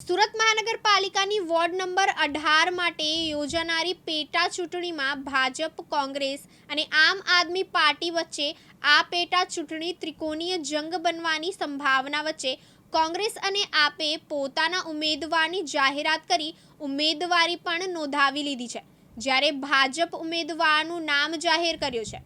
સુરત મહાનગરપાલિકાની ward number અઢાર માટે યોજાનારી પેટા ચૂંટણીમાં ભાજપ, કોંગ્રેસ અને આમ આદમી પાર્ટી વચ્ચે આ પેટા ચૂંટણી ત્રિકોણીય જંગ બનવાની સંભાવના વચ્ચે કોંગ્રેસ અને આપે પોતાના ઉમેદવારની જાહેરાત કરી ઉમેદવારી પણ નોંધાવી લીધી છે. જ્યારે ભાજપ ઉમેદવારનું નામ જાહેર કર્યું છે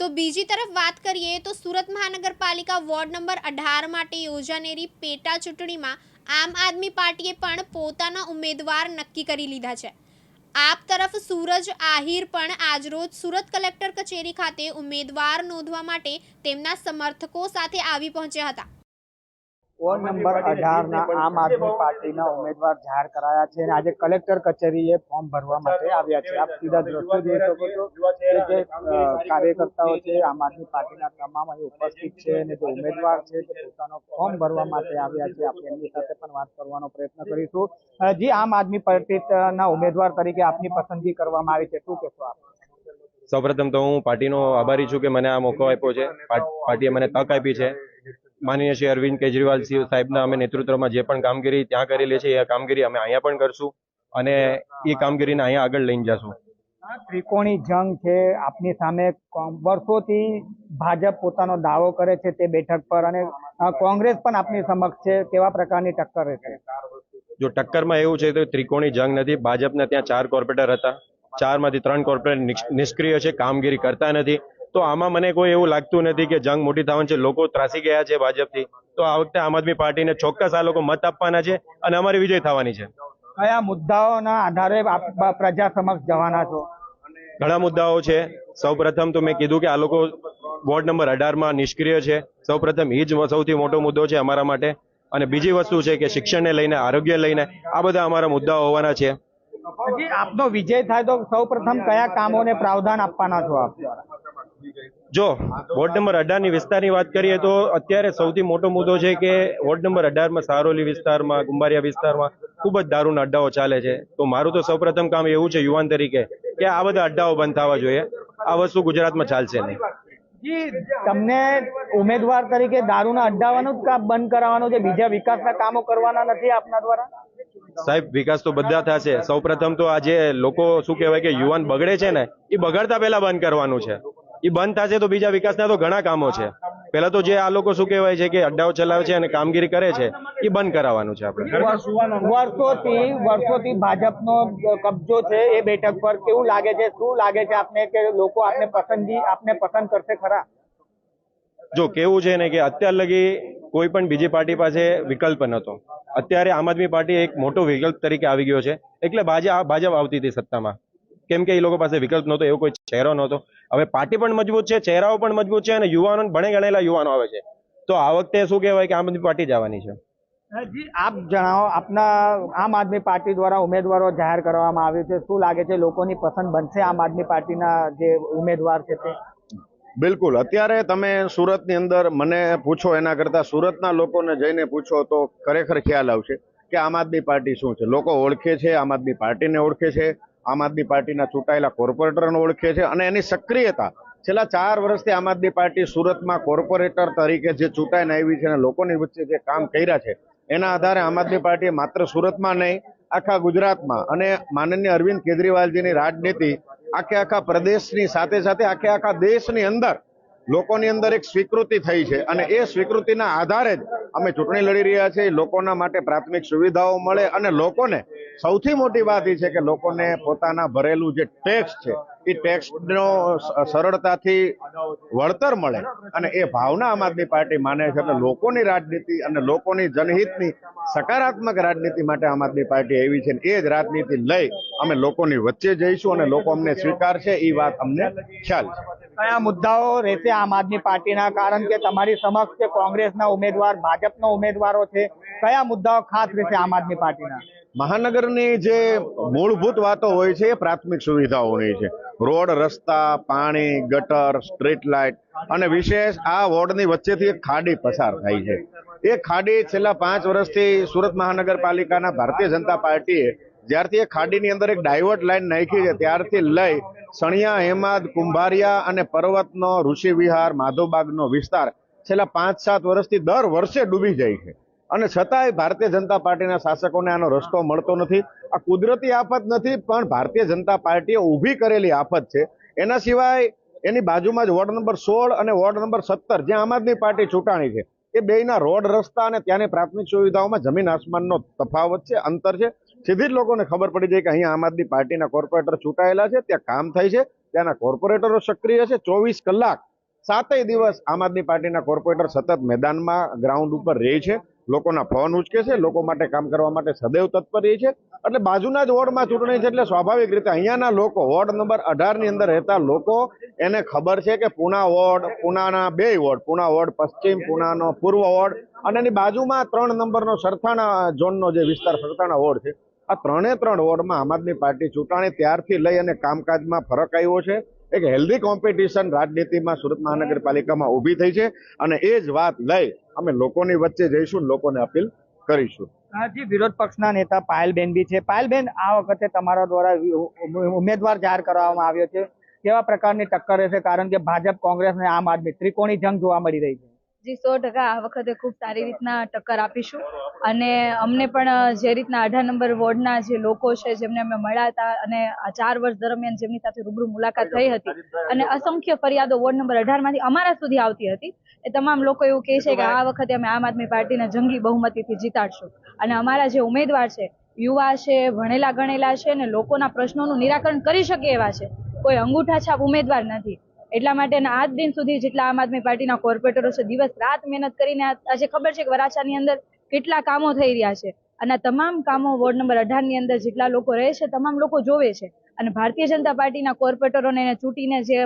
તો બીજી તરફ વાત કરીએ તો સુરત મહાનગરપાલિકા વોર્ડ નંબર અઢાર માટે યોજાનારી પેટા ચૂંટણીમાં આમ આદમી પાર્ટીએ પણ પોતાના ઉમેદવાર નક્કી કરી લીધા છે. આપ તરફ સૂરજ આહિર પણ આજરોજ સુરત કલેક્ટર કચેરી ખાતે ઉમેદવાર નોંધવા માટે તેમના સમર્થકો સાથે આવી પહોંચ્યા હતા. વોર્ડ નંબર અઢાર ના આમ આદમી પાર્ટીના ઉમેદવાર જાહેર કરાયા છે અને આજે કલેક્ટર કચેરીએ ફોર્મ ભરવા માટે આવ્યા છે. આપ સીધા દ્રશ્યો જોઈ શકો છો કે જે કાર્યકર્તાઓ છે આમ આદમી પાર્ટીના તમામ અહીં ઉપસ્થિત છે અને જે ઉમેદવાર છે તે પોતાનો ફોર્મ ભરવા માટે આવ્યા છે. આપણે એમની સાથે પણ વાત કરવાનો પ્રયત્ન કરીશું. જી આમ આદમી પાર્ટીના ઉમેદવાર તરીકે આપની પસંદગી કરવામાં આવી છે. શું કહેશો આપ? સૌપ્રથમ તો હું પાર્ટીનો આભારી છું કે મને આ મોકો આપ્યો છે. પાર્ટીએ મને તક આપી છે. માનનીય શ્રી અરવિંદ કેજરીવાલ સાહેબના અમે નેતૃત્વમાં જે પણ કામગીરી ત્યાં કરેલી છે એ કામગીરી અમે અહીંયા પણ કરશું અને એ કામગીરીને અહીંયા આગળ લઈને જશું. ત્રિકોણી જંગ છે આપની સામે વર્ષોથી ભાજપ પોતાનો દાવો કરે છે તે બેઠક પર અને કોંગ્રેસ પણ આપની સમક્ષ છે કેવા પ્રકારની ટક્કર રહેશે? જો ટક્કરમાં એવું છે તો ત્રિકોણી જંગ નથી ભાજપના ત્યાં ચાર કોર્પોરેટર હતા ચારમાંથી ત્રણ કોર્પોરેટર નિષ્ક્રિય છે કામગીરી કરતા નથી તો આમાં મને કોઈ એવું લાગતું નથી કે જંગ મોટી થવાની છે. લોકો ત્રાસી ગયા છે ભાજપથી. તો આ વખતે આમ આદમી પાર્ટીને ચોક્કસ આ લોકો મત આપવાના છે અને અમારી વિજય થવાની છે. કયા મુદ્દાઓના આધારે પ્રજા સમક્ષ જવાના છો? ઘણા મુદ્દાઓ છે. સૌપ્રથમ તો મેં કીધું કે આ લોકો વોર્ડ નંબર અઢારમાં નિષ્ક્રિય છે. સૌપ્રથમ એ જ સૌથી મોટો મુદ્દો છે અમારા માટે. અને બીજી વસ્તુ છે કે શિક્ષણને લઈને આરોગ્ય લઈને આ બધા અમારા મુદ્દાઓ હોવાના છે. આપનો વિજય થાય તો સૌ પ્રથમ કયા કામોને પ્રાવધાન આપવાના છો આપ? જો વોર્ડ નંબર અઢારની વિસ્તારની વાત કરીએ તો અત્યારે સૌથી મોટો મુદ્દો છે કે વોર્ડ નંબર અઢારમાં સારોલી વિસ્તારમાં ગુંબારિયા વિસ્તારમાં ખૂબ જ દારૂના અડ્ડાઓ ચાલે છે. તો મારું તો સૌપ્રથમ કામ એવું છે યુવાન તરીકે કે આ બધા અડ્ડાઓ બંધ થવા જોઈએ. આ વસ્તુ ગુજરાતમાં ચાલશે નહીં. તમને ઉમેદવાર તરીકે દારૂના અડ્ડાવાનું જ કામ બંધ કરાવવાનું છે બીજા વિકાસના કામો કરવાના નથી આપના દ્વારા? સાહેબ વિકાસ તો બધા થશે. સૌપ્રથમ તો આજે લોકો શું કહેવાય કે યુવાન બગડે છે ને એ બગાડતા પહેલા બંધ કરવાનું છે. એ બંધ થશે તો બીજા વિકાસના તો ઘણા કામો છે. પહેલા તો જે આ લોકો શું કહેવાય છે કે અડ્ડાઓ ચલાવે છે અને કામગીરી કરે છે એ બંધ કરાવવાનું છે આપણે. વર્ષોથી વર્ષોથી ભાજપનો કબજો છે એ બેઠક પર. કેવું લાગે છે? શું લાગે છે આપને કે લોકો આપને પસંદગી આપને પસંદ કરશે ખરા? જો કેવું છે ને કે અત્યાર લગી કોઈ પણ બીજી પાર્ટી પાસે વિકલ્પ નહોતો. અત્યારે આમ આદમી પાર્ટી એક મોટો વિકલ્પ તરીકે આવી ગયો છે. એટલે ભાજપ ભાજપ આવતી હતી સત્તામાં. કેમ કે એ લોકો પાસે વિકલ્પ નહોતો એવો કોઈ ચહેરો નહોતો. હવે પાર્ટી પણ મજબૂત છે ચહેરાઓ પણ મજબૂત છે અને યુવાનો ભણે ગણેલા યુવાનો આવે છે. તો આ વખતે શું કહેવાય કે આમ આદમી પાર્ટી જવાની છે? જી આપ જણાવો આપના આમ આદમી પાર્ટી દ્વારા ઉમેદવારો જાહેર કરવામાં આવ્યું છે શું લાગે છે લોકોની પસંદ બનશે આમ આદમી પાર્ટીના જે ઉમેદવાર છે તે? બિલકુલ અત્યારે તમે સુરતની અંદર મને પૂછો એના કરતા સુરતના લોકોને જઈને પૂછો તો ખરેખર ખ્યાલ આવશે કે આમ આદમી પાર્ટી શું છે? લોકો ઓળખે છે આમ આદમી પાર્ટીને ઓળખે છે આમ આદમી પાર્ટીના ચૂંટાયેલા કોર્પોરેટરને ઓળખે છે અને એની સક્રિયતા છેલ્લા ચાર વર્ષથી આમ આદમી પાર્ટી સુરતમાં કોર્પોરેટર તરીકે જે ચૂંટાઈને આવી છે અને લોકોની વચ્ચે જે કામ કર્યા છે, એના આધારે આમ આદમી પાર્ટીએ માત્ર સુરતમાં નહીં, આખા ગુજરાતમાં અને માનનીય અરવિંદ કેજરીવાલજીની રાજનીતિ આખે આખા પ્રદેશની સાથે સાથે આખે આખા દેશની અંદર લોકોની અંદર એક સ્વીકૃતિ થઈ છે અને એ સ્વીકૃતિના આધારે જ અમે ચૂંટણી લડી રહ્યા છીએ. લોકોના માટે પ્રાથમિક સુવિધાઓ મળે અને લોકોને સૌથી મોટી વાત એ છે કે લોકોને પોતાના ભરેલું જે ટેક્સ છે, એ ટેક્સનો સરળતાથી વળતર મળે અને એ ભાવના આમ આદમી પાર્ટી માને છે એટલે લોકોની રાજનીતિ અને લોકોની જનહિતની સકારાત્મક રાજનીતિ માટે આમ આદમી પાર્ટી એવી છે એ જ રાજનીતિ લઈ અમે લોકોની વચ્ચે જઈશું અને લોકો અમને સ્વીકારશે, એ વાત અમને ખ્યાલ છે. કયા મુદ્દાઓ રહેશે આમ આદમી પાર્ટીના? કારણ કે તમારી સમક્ષ જે કોંગ્રેસના ઉમેદવાર, ભાજપના ઉમેદવારો છે, કયા મુદ્દાઓ ખાસ રહેશે આમ આદમી પાર્ટીના? મહાનગરની જે મૂળભૂત વાતો હોય છે, એ પ્રાથમિક સુવિધાઓની છે. રોડ, રસ્તા, પાણી, ગટર, સ્ટ્રીટ લાઇટ અને વિશેષ આ વોર્ડની વચ્ચેથી એક ખાડી પસાર થાય છે. એ ખાડી છેલ્લા પાંચ વર્ષથી સુરત મહાનગરપાલિકાના ભારતીય જનતા પાર્ટીએ જ્યારથી એ ખાડીની અંદર એક ડાયવર્ટ લાઈન નાખી છે, ત્યારથી લઈ સણિયા, હેમાદ, કુંભારિયા અને પર્વતનો ઋષિ વિહાર માધવબાગનો વિસ્તાર છેલ્લા પાંચ સાત વર્ષથી દર વર્ષે ડૂબી જાય છે. અને છતાંય ભારતીય જનતા પાર્ટીના શાસકોને આનો રસ્તો મળતો નથી. આ કુદરતી આફત નથી, પણ ભારતીય જનતા પાર્ટીએ ઊભી કરેલી આફત છે. એના સિવાય એની બાજુમાં જ વોર્ડ નંબર સોળ અને વોર્ડ નંબર સત્તર, જ્યાં આમ આદમી પાર્ટી ચૂંટાણી છે. એ બેયના રોડ રસ્તા અને ત્યાંની પ્રાથમિક સુવિધાઓમાં જમીન આસમાનનો તફાવત છે, અંતર છે. સીધી જ લોકોને ખબર પડી જાય કે અહીંયા આમ આદમી પાર્ટીના કોર્પોરેટર ચૂંટાયેલા છે, ત્યાં કામ થાય છે, ત્યાંના કોર્પોરેટરો સક્રિય છે, ચોવીસ કલાક સાતેય દિવસ આમ આદમી પાર્ટીના કોર્પોરેટર સતત મેદાનમાં ગ્રાઉન્ડ ઉપર રહે છે, લોકોના ફોન ઉચકે છે, લોકો માટે કામ કરવા માટે સદૈવ તત્પર રહે છે, એટલે બાજુના જ વોર્ડમાં ચૂંટણી છે, એટલે સ્વાભાવિક રીતે અહીંયાના લોકો, વોર્ડ નંબર અઢારની અંદર રહેતા લોકો, એને ખબર છે કે પુના વોર્ડ, પુનાના બે વોર્ડ, પુના વોર્ડ પશ્ચિમ, પુનાનો પૂર્વ વોર્ડ, અને એની બાજુમાં ત્રણ નંબરનો સરથાણા ઝોનનો જે વિસ્તાર, સરથાણા વોર્ડ છે આ ત્રણે ત્રણ વોર્ડમાં આમ આદમી પાર્ટી ચૂંટાણી ત્યારથી લઈ અને કામકાજમાં ફરક આવ્યો છે. એક હેલ્ધી કોમ્પિટિશન રાજનીતિમાં સુરત મહાનગરપાલિકામાં ઊભી થઈ છે અને એ જ વાત લઈ અમે લોકોની વચ્ચે જઈશું, લોકોને અપીલ કરીશું. જી વિરોધ પક્ષના નેતા પાયલબેન બી છે. પાયલબેન આ વખતે તમારા દ્વારા ઉમેદવાર જાહેર કરવામાં આવ્યો છે. કેવા પ્રકારની ટક્કર રહેશે? કારણ કે ભાજપ, કોંગ્રેસ અને આમ આદમી ત્રિકોણી જંગ જોવા મળી રહી છે. જી, સો ટકા આ વખતે ખૂબ સારી રીતના ટક્કર આપીશું. અને અમને પણ જે રીતના અઢાર નંબર વોર્ડના જે લોકો છે, જેમને અમે મળ્યા હતા, અને આ ચાર વર્ષ દરમિયાન જેમની સાથે રૂબરૂ મુલાકાત થઈ હતી, અને અસંખ્ય ફરિયાદો વોર્ડ નંબર અઢારમાંથી અમારા સુધી આવતી હતી, એ તમામ લોકો એવું કહે છે કે આ વખતે અમે આમ આદમી પાર્ટીને જંગી બહુમતીથી જીતાડશું. અને અમારા જે ઉમેદવાર છે, યુવા છે, ભણેલા ગણેલા છે અને લોકોના પ્રશ્નોનું નિરાકરણ કરી શકે એવા છે, કોઈ અંગૂઠા છાપ ઉમેદવાર નથી. એટલા માટે આજ દિન સુધી જેટલા આમ આદમી પાર્ટીના કોર્પોરેટરો છે, દિવસ રાત મહેનત કરીને આજે ખબર છે કે વરાછાની અંદર કેટલા કામો થઈ રહ્યા છે. અને તમામ કામો વોર્ડ નંબર અઢારની અંદર જેટલા લોકો રહે છે, તમામ લોકો જોવે છે. અને ભારતીય જનતા પાર્ટીના કોર્પોરેટરોને ચૂંટીને જે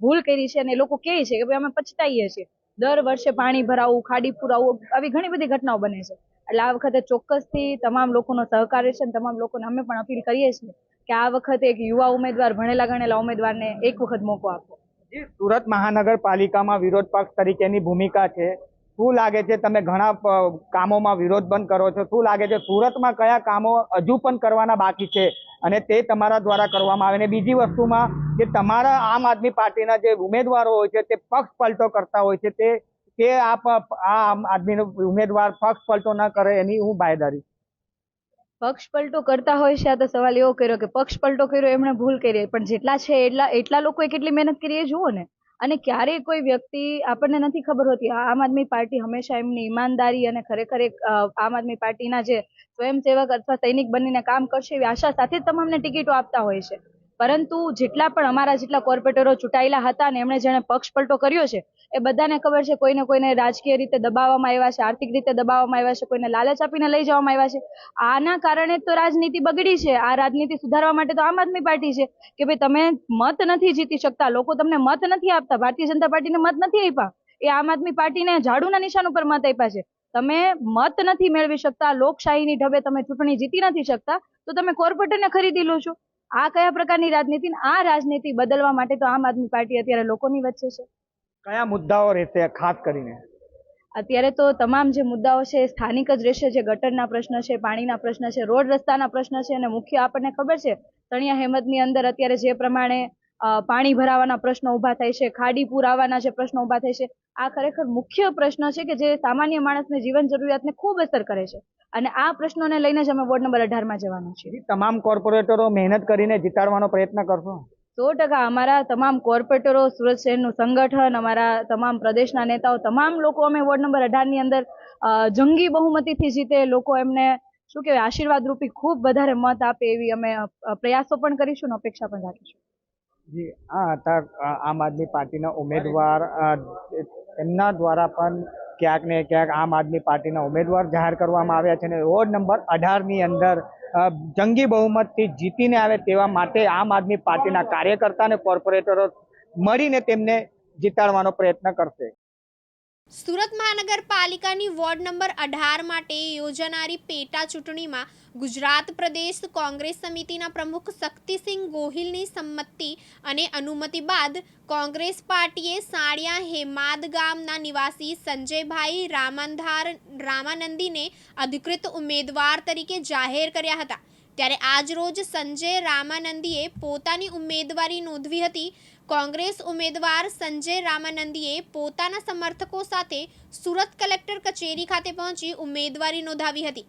ભૂલ કરી છે અને લોકો કહે છે કે ભાઈ અમે પછતાઈએ છીએ. દર વર્ષે પાણી ભરાવું, ખાડી પુરાવું, આવી ઘણી બધી ઘટનાઓ બને છે. એટલે આ વખતે ચોક્કસથી તમામ લોકોનો સહકાર છે અને તમામ લોકોને અમે પણ અપીલ કરીએ છીએ કે આ વખતે એક યુવા ઉમેદવાર, ભણેલા ગણેલા ઉમેદવારને એક વખત મોકો આપો. સુરત મહાનગરપાલિકામાં વિરોધ પક્ષ તરીકેની ભૂમિકા છે, શું લાગે છે તમે ઘણા કામોમાં વિરોધ પણ કરો છો? શું લાગે છે સુરતમાં કયા કામો હજુ પણ કરવાના બાકી છે અને તે તમારા દ્વારા કરવામાં આવે? ને બીજી વસ્તુમાં જે તમારા આમ આદમી પાર્ટીના જે ઉમેદવારો હોય છે, તે પક્ષ પલટો કરતા હોય છે, તે કે આ આ આમ આદમીનો ઉમેદવાર પક્ષ પલટો ન કરે એની હું બાયદારી પક્ષ પલટો કરતા હોય છે, આ તો સવાલ એવો કર્યો કે પક્ષ પલટો કર્યો, એમણે ભૂલ કરી પણ જેટલા છે, એટલા એટલા લોકોએ કેટલી મહેનત કરી એ જુઓ ને. અને ક્યારેય કોઈ વ્યક્તિ, આપણને નથી ખબર હોતી આમ આદમી પાર્ટી હંમેશા એમની ઈમાનદારી અને ખરેખર એક આમ આદમી પાર્ટીના જે સ્વયંસેવક અથવા સૈનિક બનીને કામ કરશે એવી આશા સાથે જ તમામને ટિકિટો આપતા હોય છે. પરંતુ જેટલા પણ અમારા જેટલા કોર્પોરેટરો ચૂંટાયેલા હતા ને એમણે જેણે પક્ષ પલટો કર્યો છે, એ બધાને ખબર છે કોઈને કોઈને રાજકીય રીતે દબાવવામાં આવ્યા છે, આર્થિક રીતે દબાવવામાં આવ્યા છે, કોઈને લાલચ આપીને લઈ જવામાં આવ્યા છે. આના કારણે તો રાજનીતિ બગડી છે. આ રાજનીતિ સુધારવા માટે તો આમ આદમી પાર્ટી છે કે ભાઈ તમે મત નથી જીતી શકતા, લોકો તમને મત નથી આપતા, ભારતીય જનતા પાર્ટીને મત નથી આપ્યા. એ આમ આદમી પાર્ટીને ઝાડુના નિશાન ઉપર મત આપ્યા છે. તમે મત નથી મેળવી શકતા, લોકશાહીની ઢબે તમે ચૂંટણી જીતી નથી શકતા, તો તમે કોર્પોરેટરને ખરીદી લો છો. આ કયા પ્રકારની રાજનીતિ આ રાજનીતિ બદલવા માટે તો આમ આદમી પાર્ટી અત્યારે લોકોની વચ્ચે છે? કયા મુદ્દાઓ રહેશે ખાસ કરીને? અત્યારે તો તમામ જે મુદ્દાઓ છે એ સ્થાનિક જ રહેશે. જે ગટરના પ્રશ્ન છે પાણીના પ્રશ્ન છે રોડ રસ્તાના પ્રશ્ન છે અને મુખ્ય આપણને ખબર છે તણિયા હેમતની અંદર અત્યારે જે પ્રમાણે પાણી ભરાવાના પ્રશ્નો ઊભા થાય છે ખાડી પૂર આવવાના જે પ્રશ્નો ઊભા થાય છે આ ખરેખર મુખ્ય પ્રશ્ન છે કે જે સામાન્ય માણસને જીવન જરૂરિયાતને ખૂબ અસર કરે છે. અને આ પ્રશ્નોને લઈને જ અમે વોર્ડ નંબર અઢારમાં જવાનું છે. તમામ કોર્પોરેટરો મહેનત કરીને જીતાડવાનો પ્રયત્ન કરશો? સો ટકા. અમારા તમામ કોર્પોરેટરો સુરત શહેરનું સંગઠન અમારા તમામ પ્રદેશના નેતાઓ તમામ લોકો અમે વોર્ડ નંબર અઢારની અંદર જંગી બહુમતીથી જીતે. લોકો એમને શું કહેવાય આશીર્વાદ રૂપી ખૂબ વધારે મત આપે એવી અમે પ્રયાસો પણ કરીશું અને અપેક્ષા પણ રાખીશું. જી, આ હતા આમ આદમી પાર્ટીના ઉમેદવાર. એમના દ્વારા પણ ક્યાંક ને ક્યાંક આમ આદમી પાર્ટીના ઉમેદવાર જાહેર કરવામાં આવ્યા છે અને રોડ નંબર અઢારની અંદર જંગી બહુમતથી જીતીને આવે તેવા માટે આમ આદમી પાર્ટીના કાર્યકર્તા અને કોર્પોરેટરો મળીને તેમને જીતાડવાનો પ્રયત્ન કરશે. સુરત મહાનગરપાલિકાની વોર્ડ નંબર અઢાર માટે યોજાનારી પેટા ચૂંટણીમાં ગુજરાત પ્રદેશ કોંગ્રેસ સમિતિના પ્રમુખ શક્તિસિંહ ગોહિલની સંમતિ અને અનુમતિ બાદ કોંગ્રેસ પાર્ટીએ સાણિયા હેમાદ ગામના નિવાસી સંજયભાઈ રામાંધાર રામાનંદીને અધિકૃત ઉમેદવાર તરીકે જાહેર કર્યા હતા. ત્યારે આજરોજ સંજય રામાનંદીએ પોતાની ઉમેદવારી નોંધવી હતી. કોંગ્રેસ ઉમેદવાર સંજય રામાનંદીએ પોતાના સમર્થકો સાથે સુરત કલેક્ટર કચેરી ખાતે પહોંચી ઉમેદવારી નોંધાવી હતી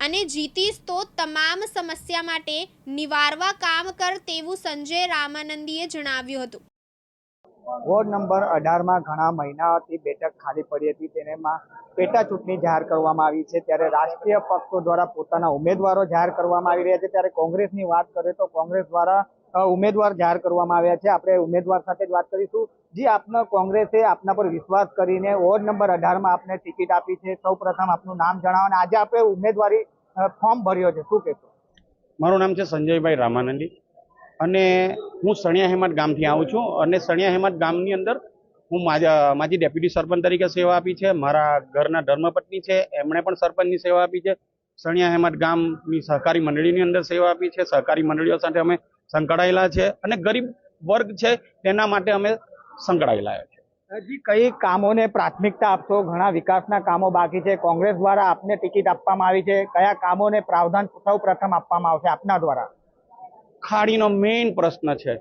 અને જીતીશ તો તમામ સમસ્યા માટે નિવારવા કામ કર તેવું સંજય રામાનંદીએ જણાવ્યું હતું. વોર્ડ નંબર અઢારમાં ઘણા મહિનાથી બેઠક ખાલી પડી હતી. તેનેમાં પેટા ચૂંટણી જાહેર કરવામાં આવી છે. ત્યારે રાષ્ટ્રીય પક્ષો દ્વારા પોતાના ઉમેદવારો જાહેર કરવામાં આવી રહ્યા છે. ત્યારે કોંગ્રેસની વાત કરીએ તો કોંગ્રેસ દ્વારા ઉમેદવાર જાહેર કરવામાં આવ્યા છે. આપણે ઉમેદવાર સાથે જ વાત કરીશું. જે, આપનો કોંગ્રેસે આપના પર વિશ્વાસ કરીને વોર્ડ નંબર અઢારમાં આપને ટિકિટ આપી છે. સૌ પ્રથમ આપનું નામ જણાવો આજે આપણે ઉમેદવારી ફોર્મ ભર્યો છે. શું કહેશો? મારું નામ છે સંજયભાઈ રામાનંદી. અને હું સણિયા હેમત ગામથી આવું છું અને સણિયા હેમત ગામની અંદર હું માજા, માજી ડેપ્યુટી સરપંચ તરીકે સેવા આપી છે, મારા ઘરના ધર્મપત્ની છે, એમણે પણ સરપંચની સેવા આપી છે. સણિયા હેમત ગામની સહકારી મંડળીની અંદર સેવા આપી છે. સહકારી મંડળીઓ સાથે અમે સંકળાયેલા છે અને ગરીબ વર્ગ છે તેના માટે અમે સંકળાયેલા છે. હજી કઈ કામોને પ્રાથમિકતા આપશો? ઘણા વિકાસના કામો બાકી છે. કોંગ્રેસ દ્વારા આપને ટિકિટ આપવામાં આવી છે. કયા કામોને પ્રાવધાન સૌ પ્રથમ આપવામાં આવશે આપના દ્વારા? ખાડીનો મેઇન પ્રશ્ન છે.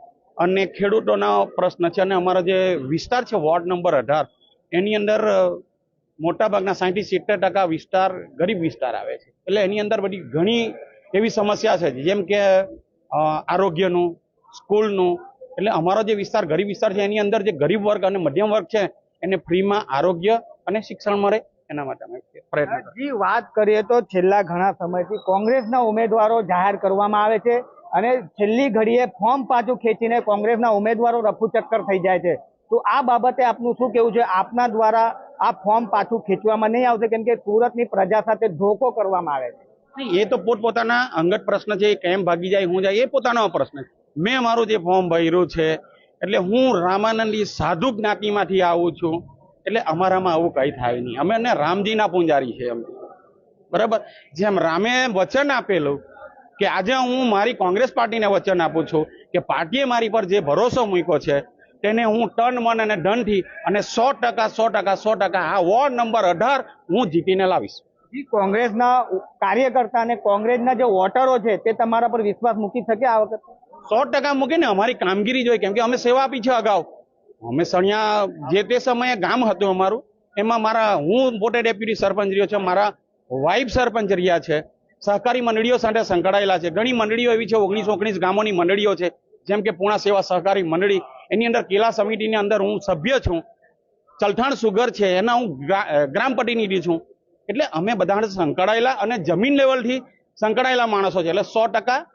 અને ખેડૂતોનો પ્રશ્ન છે અને અમારો જે વિસ્તાર છે, વોર્ડ નંબર અઢાર, એની અંદર મોટાભાગના સાહીઠથી સિત્તેર ટકા વિસ્તાર ગરીબ વિસ્તાર આવે છે. એટલે એની અંદર બધી ઘણી એવી સમસ્યા છે, જેમ કે આરોગ્યનું, સ્કૂલનું, એટલે અમારો જે વિસ્તાર ગરીબ વિસ્તાર છે, એની અંદર જે ગરીબ વર્ગ અને મધ્યમ વર્ગ છે, એને ફ્રીમાં આરોગ્ય અને શિક્ષણ મળે, એના માટે અમે પ્રયત્ન વાત કરીએ તો છેલ્લા ઘણા સમયથી કોંગ્રેસના ઉમેદવારો જાહેર કરવામાં આવે છે. અને છેલ્લી ઘડીએ ફોર્મ પાછું ખેંચીને કોંગ્રેસના ઉમેદવારો રફુ ચક્કર થઈ જાય છે. તો આ બાબતે આપનું શું કેવું છે? આપના દ્વારા આ ફોર્મ પાછું ખેંચવામાં નહીં આવશે, કેમ કે સુરતની પ્રજા સાથે ધોકો કરવામાં આવે છે. એ તો પોતપોતાના અંગત પ્રશ્ન છે, એ કેમ ભાગી જાય, હું જાય, એ પોતાનો પ્રશ્ન છે. મેં મારું જે ફોર્મ ભર્યું છે, એટલે હું રામાનંદી સાધુ જ્ઞાતિમાંથી આવું છું, એટલે અમારામાં આવું કંઈ થાય નહીં. અમે રામજીના પૂંજારી છે, એમ. બરાબર? જેમ રામે વચન આપેલું કે આજે હું મારી કોંગ્રેસ પાર્ટીને વચન આપું છું કે પાર્ટીએ મારી પર જે ભરોસો મૂક્યો છે તેને હું ટન મન અને ધનથી અને સો ટકા સો ટકા સો ટકા આ વોર્ડ નંબર અઢાર હું જીતીને લાવીશ. કોંગ્રેસના કાર્યકર્તા અને કોંગ્રેસના જે વોટરો છે તે તમારા પર વિશ્વાસ મૂકી શકે આ વખતે? સો ટકા મૂકીને અમારી કામગીરી જોઈએ કેમ કે અમે સેવા આપી છે અગાઉ. અમે સણિયા જે તે સમયે ગામ હતું અમારું એમાં મારા હું પોતે ડેપ્યુટી સરપંચ રહ્યો છે મારા વાઇફ સરપંચ રહ્યા છે. સહકારી મંડળીઓ સાથે સંકળાયેલા છે. ઘણી મંડળીઓ એવી છે, ઓગણીસ ઓગણીસ ગામોની મંડળીઓ છે, જેમ કે પૂણા સેવા સહકારી મંડળી. એની અંદર કેલા સમિતિની અંદર હું સભ્ય છું. ચલથાણ સુગર છે, એના હું ગ્રા- ગ્રામ પ્રતિનિધિ છું. એટલે અમે બધા સંકળાયેલા અને જમીન લેવલથી સંકળાયેલા માણસો છે. એટલે સો ટકા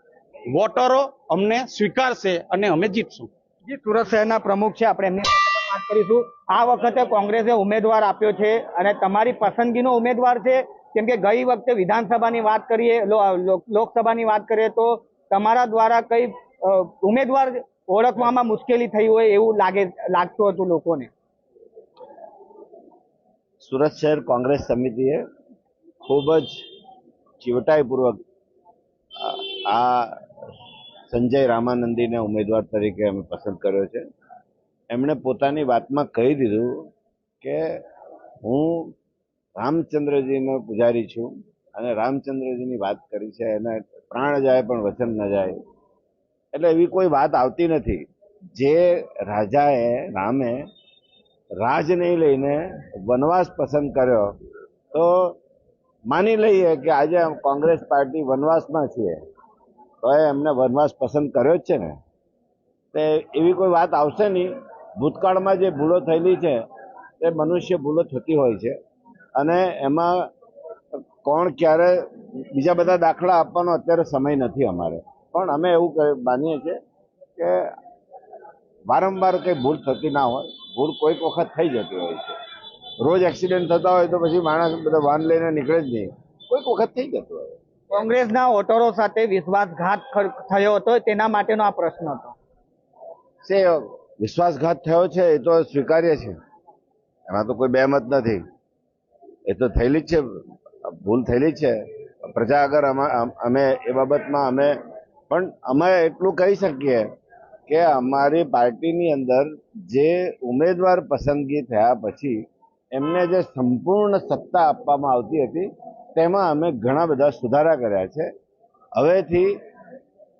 વોટરો અમને સ્વીકારશે અને અમે જીતશું. જે સુરત શહેરના પ્રમુખ છે, આપણે એમની વાત કરીશું. આ વખતે કોંગ્રેસે ઉમેદવાર આપ્યો છે અને તમારી પસંદગીનો ઉમેદવાર છે. કેમ કે ગઈ વખતે વિધાનસભાની વાત કરીએ લોકસભાની વાત કરીએ તો તમારા દ્વારા કઈ ઉમેદવાર ઓળખવામાં મુશ્કેલી થઈ હોય એવું લાગે, લાગતું હતું લોકોને? સુરત શહેર કોંગ્રેસ સમિતિએ ખૂબ જ ચીવટાઈપૂર્વક આ સંજય રામાનંદીને ઉમેદવાર તરીકે અમે પસંદ કર્યો છે. એમણે પોતાની વાતમાં કહી દીધું કે હું રામચંદ્રજીનો પૂજારી છું અને રામચંદ્રજીની વાત કરી છે, એને પ્રાણ જાય પણ વચન ન જાય. એટલે એવી કોઈ વાત આવતી નથી. જે રાજાએ, રામે રાજ નહીં લઈને વનવાસ પસંદ કર્યો, તો માની લઈએ કે આજે કોંગ્રેસ પાર્ટી વનવાસમાં છીએ, તો એ એમને વનવાસ પસંદ કર્યો જ છે ને. તે એવી કોઈ વાત આવશે નહીં. ભૂતકાળમાં જે ભૂલો થયેલી છે, તે મનુષ્ય ભૂલો થતી હોય છે. અને એમાં કોણ ક્યારે બીજા બધા દાખલા આપવાનો અત્યારે સમય નથી અમારે. પણ અમે એવું માનીએ છીએ કે વારંવાર કંઈ ભૂલ થતી ના હોય ભૂલ કોઈક વખત થઈ જતી હોય છે. રોજ એક્સિડન્ટ થતા હોય તો પછી માણસ બધા વાહન લઈને નીકળે જ નહીં. કોઈક વખત થઈ જતું હોય. કોંગ્રેસના વોટરો સાથે વિશ્વાસઘાત થયો હતો તેના માટેનો આ પ્રશ્ન હતો. સે વિશ્વાસઘાત થયો છે એ તો સ્વીકાર્ય છે. એમાં તો કોઈ બેમત નથી. એ તો થયેલી જ છે, ભૂલ થયેલી છે. પ્રજા આગળ અમા- એ બાબતમાં અમે, પણ અમે એટલું કહી શકીએ કે અમારી પાર્ટીની અંદર જે ઉમેદવાર પસંદગી થયા પછી એમને જે સંપૂર્ણ સત્તા આપવામાં આવતી હતી, તેમાં અમે ઘણા બધા સુધારા કર્યા છે. હવેથી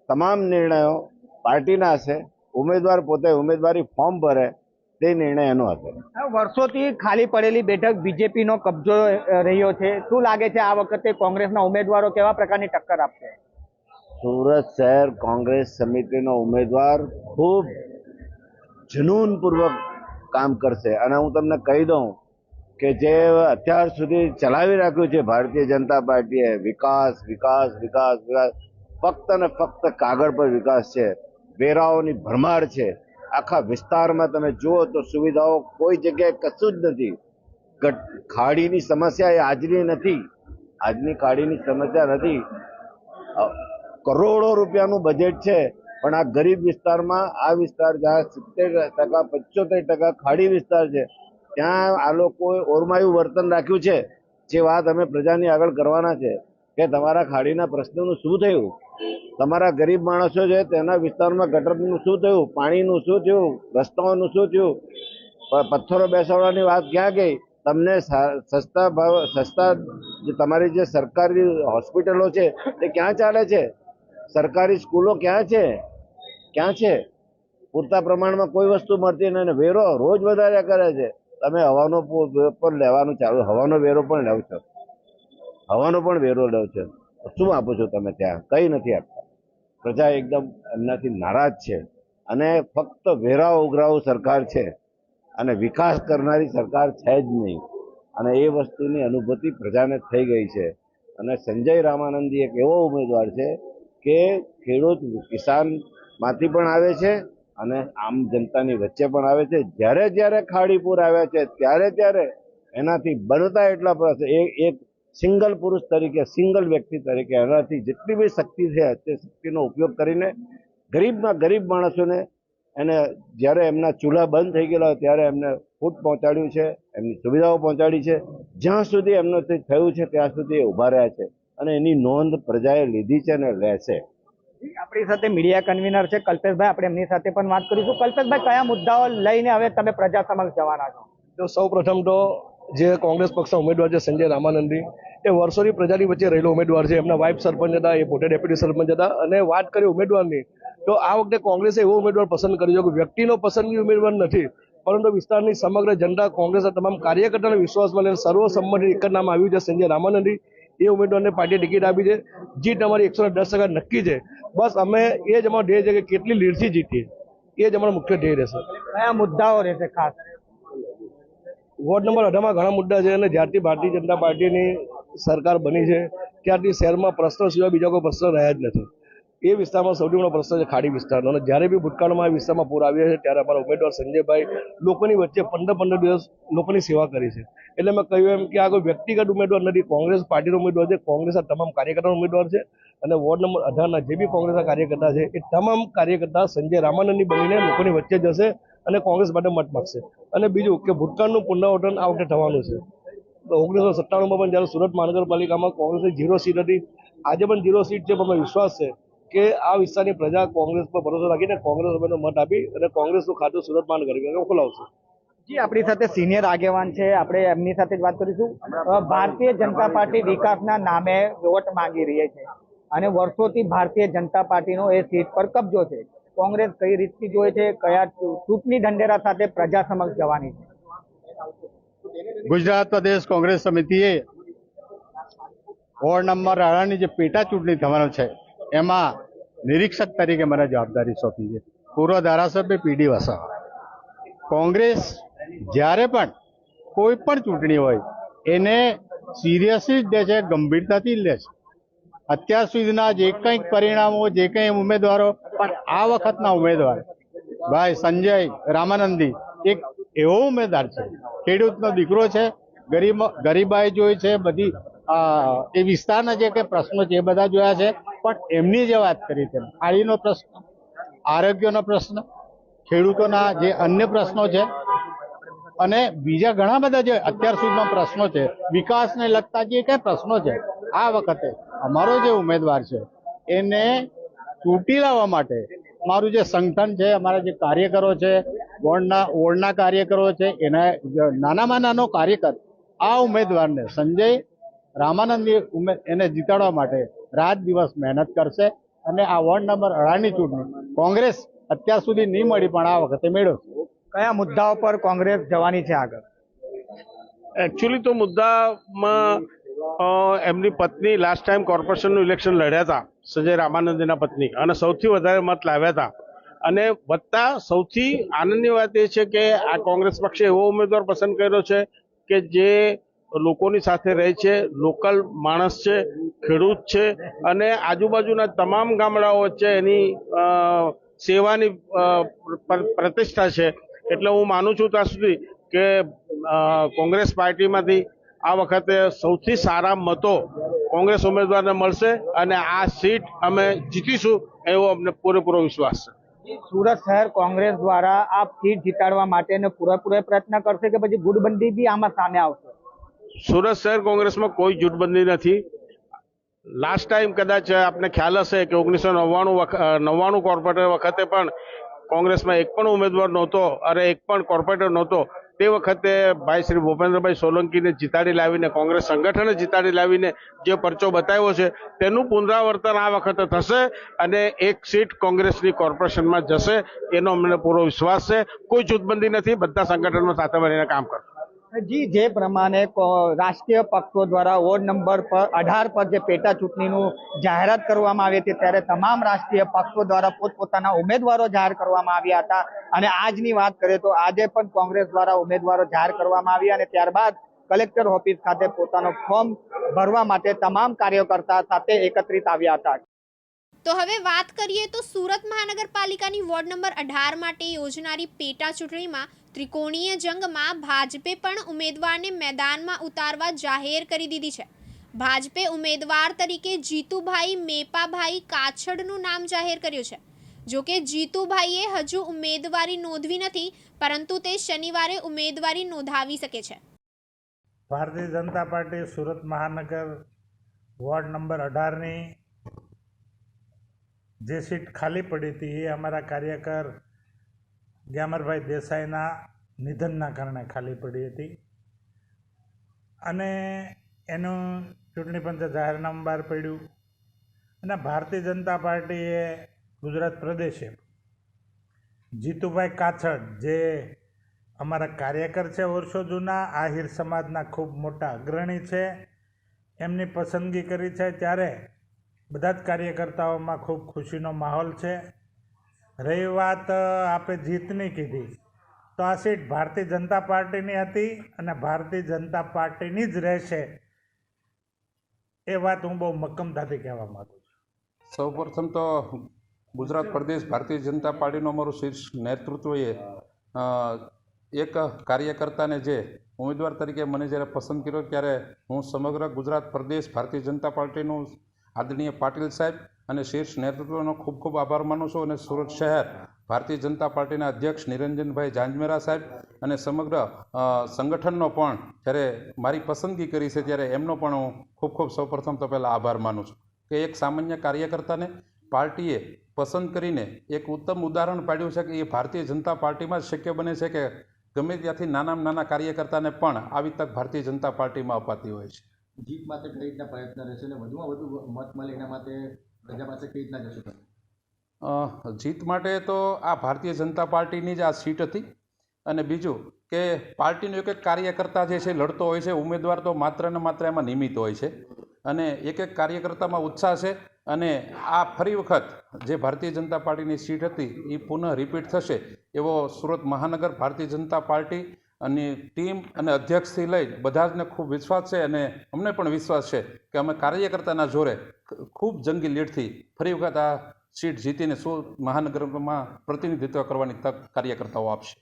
તમામ નિર્ણયો પાર્ટીના હશે. ઉમેદવાર પોતે ઉમેદવારી ફોર્મ ભરે તે નિર્ણય એનો હતો. વર્ષોથી ખાલી પડેલી બેઠક બીજેપીનો કબજો રહ્યો છે. શું લાગે છે આ વખતે કોંગ્રેસના ઉમેદવારો કેવા પ્રકારની ટક્કર આપશે? સુરત શહેર કોંગ્રેસ સમિતિનો ઉમેદવાર ખૂબ જનૂનપૂર્વક કામ કરશે. અને હું તમને કહી દઉં કે જે અત્યાર સુધી ચલાવી રાખ્યું છે ભારતીય જનતા પાર્ટીએ વિકાસ વિકાસ વિકાસ વિકાસ ફક્ત ને ફક્ત કાગળ પર વિકાસ છે. વેરાઓની ભરમાર છે. આખા વિસ્તારમાં તમે જુઓ તો સુવિધાઓ કોઈ જગ્યાએ કશું જ નથી. ખાડીની સમસ્યા એ આજની નથી. આજની ખાડીની સમસ્યા નથી. કરોડો રૂપિયાનું બજેટ છે, પણ આ ગરીબ વિસ્તારમાં, આ વિસ્તાર જ્યાં સિત્તેર ટકા, પંચોતેર ટકા ખાડી વિસ્તાર છે, ત્યાં આ લોકોએ ઓરમાયું વર્તન રાખ્યું છે. જે વાત અમે પ્રજાની આગળ કરવાના છે, કે તમારા ખાડીના પ્રશ્નોનું શું થયું? તમારા ગરીબ માણસો છે, તેના વિસ્તારમાં ગટરનું શું થયું? પાણીનું શું થયું? રસ્તાઓનું શું થયું? પથ્થરો બેસાડવાની વાત ક્યાં ગઈ? તમને સસ્તા ભાવ, સસ્તા તમારી જે સરકારી હોસ્પિટલો છે, તે ક્યાં ચાલે છે? સરકારી સ્કૂલો ક્યાં છે? ક્યાં છે? પૂરતા પ્રમાણમાં કોઈ વસ્તુ મળતી નહીં અને વેરો રોજ વધારે કરે છે. તમે હવાનો પણ લેવાનું ચાલુ. હવાનો વેરો પણ લેવ છો. હવાનો પણ વેરો લેવ છો. શું આપો છો તમે ત્યાં? કંઈ નથી આપતા. પ્રજા એકદમ એમનાથી નારાજ છે અને ફક્ત વેરા ઉઘરાવું સરકાર છે અને વિકાસ કરનારી સરકાર છે જ નહીં. અને એ વસ્તુની અનુભૂતિ પ્રજાને થઈ ગઈ છે. અને સંજય રામાનંદી એક એવો ઉમેદવાર છે કે ખેડૂત કિસાનમાંથી પણ આવે છે અને આમ જનતાની વચ્ચે પણ આવે છે. જ્યારે જ્યારે ખાડીપુર આવ્યા છે, ત્યારે ત્યારે એનાથી બનતા એટલા પ્રશ્ન એક સિંગલ પુરુષ તરીકે સિંગલ વ્યક્તિ તરીકે એનાથી જેટલી બી શક્તિ છે તે શક્તિનો ઉપયોગ કરીને ગરીબમાં ગરીબ માણસોને એને જ્યારે એમના ચૂલા બંધ થઈ ગયેલા હોય ત્યારે એમને ફૂડ પહોંચાડ્યું છે એમની સુવિધાઓ પહોંચાડી છે. જ્યાં સુધી એમનાથી થયું છે ત્યાં સુધી એ ઊભા રહ્યા છે અને એની નોંધ પ્રજાએ લીધી છે અને લેશે આપણી સાથે મીડિયા કન્વીનર છે કલ્પેશભાઈ. આપણે એમની સાથે પણ વાત કરીશું. કલ્પેશભાઈ કયા મુદ્દાઓ લઈને હવે તમે પ્રજા સમક્ષ જવાના છો? તો સૌ પ્રથમ તો જે કોંગ્રેસ પક્ષના ઉમેદવાર છે સંજય રામાનંદી, એ વર્ષોની પ્રજાની વચ્ચે રહેલો ઉમેદવાર છે. એમના વાઇફ સરપંચ હતા, એ પોતે ડેપ્યુટી સરપંચ હતા અને વાત કરી ઉમેદવારની, તો આ વખતે કોંગ્રેસે એવો ઉમેદવાર પસંદ કર્યો કે વ્યક્તિનો પસંદગી ઉમેદવાર નથી, પરંતુ વિસ્તારની સમગ્ર જનતા કોંગ્રેસના તમામ કાર્યકર્તાના વિશ્વાસમાં લઈને સર્વસંમતિ નામ આવ્યું છે સંજય રામાનંદી. એ ઉમેદવારને પાર્ટીએ ટિકિટ આપી છે. જીત અમારી એકસો દસ ટકા નક્કી છે. બસ અમે એ જ અમારો ધ્યેય છે કે કેટલી લીડથી જીતીએ. એ જ અમારો મુખ્ય ધ્યેય રહેશે. કયા મુદ્દાઓ રહેશે ખાસ? વોર્ડ નંબર અઢારમાં ઘણા મુદ્દા છે અને જ્યારથી ભારતીય જનતા પાર્ટીની સરકાર બની છે, ત્યારથી શહેરમાં પ્રશ્નો સિવાય બીજા કોઈ પ્રશ્ન રહ્યા જ નથી. એ વિસ્તારમાં સૌથી મોટો પ્રશ્ન છે ખાડી વિસ્તારનો. અને જ્યારે બી ભૂતકાળમાં આ વિસ્તારમાં પૂર આવ્યા છે ત્યારે અમારા ઉમેદવાર સંજયભાઈ લોકોની વચ્ચે પંદર પંદર દિવસ લોકોની સેવા કરી છે. એટલે મેં કહ્યું એમ કે આ કોઈ વ્યક્તિગત ઉમેદવાર નથી, કોંગ્રેસ પાર્ટીનો ઉમેદવાર છે, કોંગ્રેસના તમામ કાર્યકર્તાનો ઉમેદવાર છે અને વોર્ડ નંબર અઢારના જે બી કોંગ્રેસના કાર્યકર્તા છે, એ તમામ કાર્યકર્તા સંજય રામાનંદની બનીને લોકોની વચ્ચે જશે અને કોંગ્રેસ માટે મત માગશે. અને બીજું કે ભૂતકાળનું પુનરાવર્તન આ વખતે થવાનું છે. ઓગણીસો સત્તાણુંમાં પણ જ્યારે સુરત મહાનગરપાલિકામાં કોંગ્રેસની ઝીરો સીટ હતી, આજે પણ ઝીરો સીટ છે, પણ વિશ્વાસ છે કે આ વિસ્તારની પ્રજા કોંગ્રેસ પર ભરોસો રાખીને કોંગ્રેસ ઉમેદવારનો મત આપી અને કોંગ્રેસનું ખાતું સુરત મહાનગરપાલિકા ખોલાવશે. જી, આપણી સાથે સિનિયર આગેવાન છે. આપણે એમની સાથે જ વાત કરીશું. ભારતીય જનતા પાર્ટી વિકાસના નામે વોટ માંગી રહી છે. અને વર્ષોથી ભારતીય જનતા પાર્ટીનો એ સીટ પર કબજો છે. કોંગ્રેસ કઈ રીતથી જોઈ છે, કયા ચૂંટણી ઢંઢેરા સાથે પ્રજા સમક્ષ જવાની છે? ગુજરાત પ્રદેશ કોંગ્રેસ સમિતિએ વોર્ડ નંબર અઢારની જે પેટા ચૂંટણી થવાનો છે, એમાં નિરીક્ષક તરીકે મને જવાબદારી સોંપી છે. પૂર્વ ધારાસભ્ય પીડી વસાવા. કોંગ્રેસ જ્યારે પણ કોઈ પણ ચૂંટણી હોય, એને સિરિયસલી જ લે છે, ગંભીરતાથી લે છે. અત્યાર સુધીના જે કંઈક પરિણામો, જે કંઈ ઉમેદવારો પણ આ વખતના ઉમેદવાર, ભાઈ સંજય રામાનંદી, એક એવો ઉમેદવાર છે. ખેડૂતનો દીકરો છે, ગરીબ, ગરીબાઈ જોઈ છે, બધી એ વિસ્તારના જે કંઈ પ્રશ્નો છે એ બધા જોયા છે. પણ એમની જે વાત કરી છે ખાડીનો પ્રશ્ન, આરોગ્યનો પ્રશ્ન, ખેડૂતોના જે અન્ય પ્રશ્નો છે, અને બીજા ઘણા બધા જે અત્યાર સુધીના પ્રશ્નો છે, વિકાસને લગતા જે કઈ પ્રશ્નો છે, આ વખતે અમારો જે ઉમેદવાર છે, એને ચૂંટી લાવવા માટે મારું જે સંગઠન છે અમારા જે કાર્યકરો છે વોર્ડના વોર્ડના કાર્યકરો છે એના નાનામાં નાનો કાર્યકર આ ઉમેદવારને સંજય રામાનંદની ઉમેદ એને જીતાડવા માટે રાત દિવસ મહેનત કરશે અને આ વોર્ડ નંબર અઢારની ચૂંટણી કોંગ્રેસ અત્યાર સુધી નહીં મળી પણ આ વખતે મેળવશે. કયા મુદ્દાઓ પર કોંગ્રેસ જવાની છે આગળ? એકચ્યુઅલી તો મુદ્દામાં એમની પત્ની લાસ્ટ ટાઈમ કોર્પોરેશનનું ઇલેક્શન લડ્યા હતા, સંજય રામાનંદના પત્ની, અને સૌથી વધારે મત લાવ્યા હતા. અને વધતા સૌથી આનંદની વાત એ છે કે આ કોંગ્રેસ પક્ષે એવો ઉમેદવાર પસંદ કર્યો છે કે જે લોકોની સાથે રહે છે, લોકલ માણસ છે, ખેડૂત છે, અને આજુબાજુના તમામ ગામડાઓ વચ્ચે એની સેવાની પ્રતિષ્ઠા છે. એટલે હું માનું છું ત્યાં સુધી કે કોંગ્રેસ પાર્ટીમાંથી આ વખતે સૌથી સારા મતો કોંગ્રેસ ઉમેદવારને મળશે અને આ સીટ અમે જીતીશું એવો અમને પૂરેપૂરો વિશ્વાસ છે. સુરત શહેર કોંગ્રેસ દ્વારા આ સીટ જીતાડવા માટેનો પૂરેપૂરો પ્રયત્ન કરશે કે પછી ગુટબંધી બી આમાં સામે આવશે? સુરત શહેર કોંગ્રેસમાં કોઈ જૂટબંધી નથી. લાસ્ટ ટાઈમ કદાચ આપને ખ્યાલ હશે કે ઓગણીસો નવ્વાણું નવ્વાણું કોર્પોરેટર વખતે પણ કોંગ્રેસમાં એક પણ ઉમેદવાર નહોતો અને એક પણ કોર્પોરેટર નહોતો. તે વખતે ભાઈ શ્રી ભૂપેન્દ્રભાઈ સોલંકીને જીતાડી લાવીને, કોંગ્રેસ સંગઠને જીતાડી લાવીને જે પરચો બતાવ્યો છે, તેનું પુનરાવર્તન આ વખતે થશે અને એક સીટ કોંગ્રેસની કોર્પોરેશનમાં જશે. એનો અમને પૂરો વિશ્વાસ છે. કોઈ જૂથબંધી નથી. બધા સંગઠનો સાથે મળીને કામ કરશે. જી જે પ્રમાણે રાષ્ટ્રીય પક્ષો દ્વારા વોર્ડ નંબર પર અઢાર પર જે પેટા ચૂંટણીનું જાહેરાત કરવામાં આવી હતી, ત્યારે તમામ રાષ્ટ્રીય પક્ષો દ્વારા પોતપોતાના ઉમેદવારો જાહેર કરવામાં આવ્યા હતા. અને આજની વાત કરીએ તો આજે પણ કોંગ્રેસ દ્વારા ઉમેદવારો જાહેર કરવામાં આવ્યા અને ત્યારબાદ કલેક્ટર ઓફિસ ખાતે પોતાનો ફોર્મ ભરવા માટે તમામ કાર્યકર્તા સાથે એકત્રિત આવ્યા હતા. તો હવે વાત કરીએ તો સુરત મહાનગરપાલિકાની વોર્ડ નંબર અઢાર માટે યોજનારી પેટા ચૂંટણીમાં ત્રિકોણીય જંગમાં ભાજપે પણ ઉમેદવારને મેદાનમાં ઉતારવા જાહેર કરી દીધી છે. ભાજપે ઉમેદવાર તરીકે જીતુભાઈ મેપાભાઈ કાછડનું નામ જાહેર કર્યું છે. જો કે જીતુભાઈએ હજુ ઉમેદવારી નોંધવી નથી, પરંતુ તે શનિવારે ઉમેદવારી નોંધાવી શકે છે. ભારતીય જનતા પાર્ટી સુરત મહાનગર વોર્ડ નંબર અઢારની જે સીટ ખાલી પડી હતી એ અમારા કાર્યકર ગ્યામરભાઈ દેસાઈના નિધનના કારણે ખાલી પડી હતી. અને એનું ચૂંટણી પંચે જાહેરનામું બહાર પડ્યું. અને ભારતીય જનતા પાર્ટીએ ગુજરાત પ્રદેશે જીતુભાઈ કાછડ, જે અમારા કાર્યકર છે વર્ષો જૂના, આહિર સમાજના ખૂબ મોટા અગ્રણી છે, એમની પસંદગી કરી છે. ત્યારે બધા જ કાર્યકર્તાઓમાં ખૂબ ખુશીનો માહોલ છે. રહી વાત આપણે આપે જીતની કીધી. તો આ સીટ ભારતીય જનતા પાર્ટીની હતી અને ભારતીય જનતા પાર્ટીની જ રહેશે. એ વાત હું બહુ મક્કમતાથી કહેવા માગું છું. સૌપ્રથમ તો ગુજરાત પ્રદેશ ભારતીય જનતા પાર્ટીનું અમારું શીર્ષ નેતૃત્વએ એક કાર્યકર્તાને જે ઉમેદવાર તરીકે મને જ્યારે પસંદ કર્યો, ત્યારે હું સમગ્ર ગુજરાત પ્રદેશ ભારતીય જનતા પાર્ટીનું આદરણીય પાટીલ સાહેબ અને શીર્ષ નેતૃત્વનો ખૂબ ખૂબ આભાર માનું છું અને સુરત શહેર ભારતીય જનતા પાર્ટીના અધ્યક્ષ નિરંજનભાઈ જાંજમેરા સાહેબ અને સમગ્ર સંગઠનનો પણ જ્યારે મારી પસંદગી કરી છે ત્યારે એમનો પણ હું ખૂબ ખૂબ સૌપ્રથમ તો પહેલાં આભાર માનું છું કે એક સામાન્ય કાર્યકર્તાને પાર્ટીએ પસંદ કરીને એક ઉત્તમ ઉદાહરણ પાડ્યું છે કે એ ભારતીય જનતા પાર્ટીમાં જ શક્ય બને છે કે ગમે ત્યાંથી નાનામાં નાના કાર્યકર્તાને પણ આવી તક ભારતીય જનતા પાર્ટીમાં અપાતી હોય છે. જીત માટે કઈ રીતના પ્રયત્ન રહેશે અને વધુમાં વધુ મત મળે એના માટે પ્રજા પાસે કઈ રીતના જશે જીત માટે તો આ ભારતીય જનતા પાર્ટીની જ આ સીટ હતી. અને બીજું કે પાર્ટીનો એક એક કાર્યકર્તા જે છે, લડતો હોય છે, ઉમેદવાર તો માત્ર ને માત્ર એમાં નિમિત્ત હોય છે. અને એક એક કાર્યકર્તામાં ઉત્સાહ છે અને આ ફરી વખત જે ભારતીય જનતા પાર્ટીની સીટ હતી એ પુનઃ રિપીટ થશે એવો સુરત મહાનગર ભારતીય જનતા પાર્ટી અને ટીમ અને અધ્યક્ષથી લઈ બધા જને ખૂબ વિશ્વાસ છે અને અમને પણ વિશ્વાસ છે કે અમે કાર્યકર્તાના જોરે ખૂબ જંગી લીડથી ફરી વખત આ સીટ જીતીને સુરત મહાનગરમાં પ્રતિનિધિત્વ કરવાની તક કાર્યકર્તાઓ આપશે.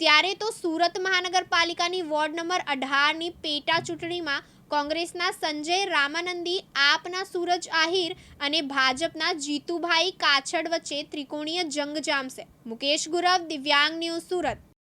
ત્યારે તો સુરત મહાનગરપાલિકાની વોર્ડ નંબર અઢારની પેટા ચૂંટણીમાં કોંગ્રેસના સંજય રામાનંદી, આપના સૂરજ આહિર અને ભાજપના જીતુભાઈ કાછડ વચ્ચે ત્રિકોણીય જંગ જામશે. મુકેશ ગુરવ, દિવ્યાંગ ન્યૂઝ સુરત.